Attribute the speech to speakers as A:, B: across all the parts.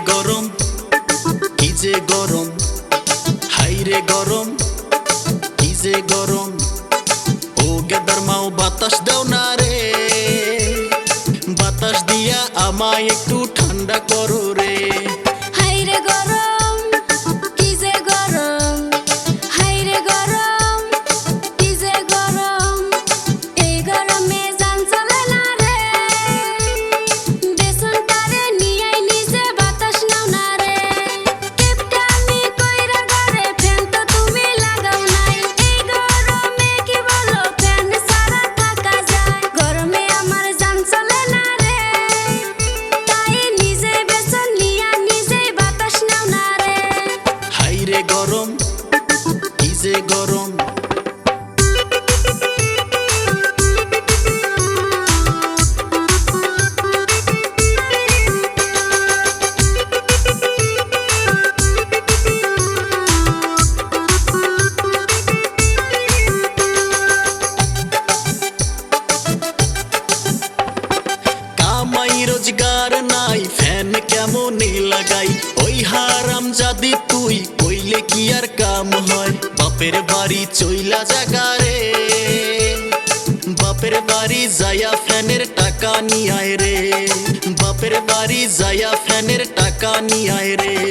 A: গরম? কি যে গরম? হাইরে গরম, কি যে গরম? ও গেদার মাও, বাতাস দাও না রে। বাতাস
B: দিয়া আমায় একটু ঠান্ডা করো রে। রোজগার নাই ফ্যান কেমন লাগাই? ওই হারাম যাদি তুই, কইলে কি আর কাম হয়? বাপের বাড়ি চইলা জাগারে বাপের বাড়ি যায়া ফ্যানের টাকা নিয়ে আয় রে। বাপের বাড়ি যায়া ফ্যানের টাকা
A: নিয়ে আয় রে।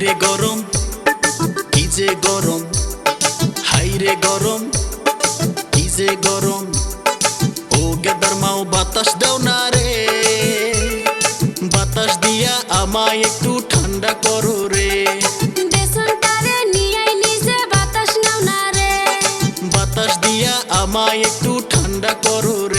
A: রে
B: গরম কি যে গরম? হাইরে গরম কি যে গরম? ও গেদার মাও বাতাস দাও না রে। বাতাস দিয়া আমায় একটু ঠান্ডা করো
A: রে।
B: বাতাস দিয়া আমায় একটু ঠান্ডা করো রে।